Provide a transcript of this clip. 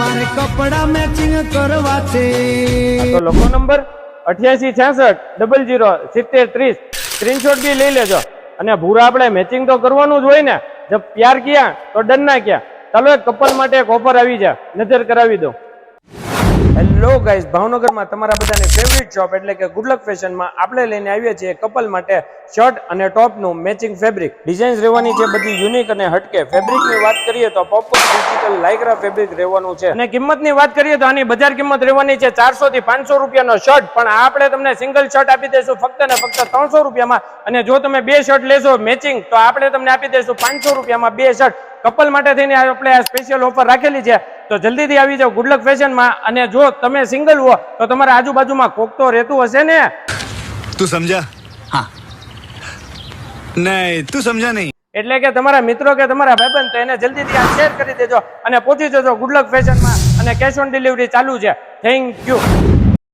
મારે કપડા મેચિંગ કરવા છે લખો નંબર અઠ્યાસી છાસઠ ડબલ જીરો સિત્તેર, ત્રીસ. સ્ક્રીનશોટ બી લઈ લેજો. અને ભૂરા આપણે મેચિંગ તો કરવાનું જ હોય ને. જબ પ્યાર ક્યાં, તો ડર ના ક્યાં. ચાલો એક કપલ માટે એક ઓફર આવી જાય. નજર કરાવી દો. હેલો ગાઈઝ ભાવનગરમાં તમારા બધાની ફેવરિટ શોપ એટલે કે ગુડલક ફેશનમાં આપણે લઈને આવીએ છીએ કપલ માટે શર્ટ અને ટોપનું મેચિંગ ફેબ્રિક ડિઝાઇન્સ રહેવાની છે બધી યુનિક અને હટકે. ફેબ્રિકની વાત કરીએ તો પોપકોર્ન ડિજિટલ લાઇગ્રા ફેબ્રિક રહેવાનું છે. અને કિંમતની વાત કરીએ તો આની બજાર કિંમત રહેવાની છે ચારસો થી પાંચસો રૂપિયાનો શર્ટ પણ આપણે તમને સિંગલ શર્ટ આપી દઈશું ફક્ત ને ફક્ત ત્રણસો રૂપિયામાં. અને જો તમે બે શર્ટ લેશો મેચિંગ તો આપણે તમને આપી દઈશું પાંચસો રૂપિયામાં બે શર્ટ કપલ માટે થઈને આપણે આ સ્પેશિયલ ઓફર રાખેલી છે. તો જલ્દીથી આવી જાઓ. ગુડલક ફેશનમાં અને જો તમે સિંગલ હો તો તમારા આજુબાજુમાં કોક તો રહેતું હશે ને. તું સમજા? હા. નહીં તું સમજા નહીં. એટલે કે તમારા મિત્રો કે તમારા ભાઈબંધ તો એને જલ્દીથી આ શેર કરી દેજો અને પહોંચી જજો ગુડલક ફેશનમાં અને કેશ ઓન ડિલિવરી ચાલુ છે. Thank you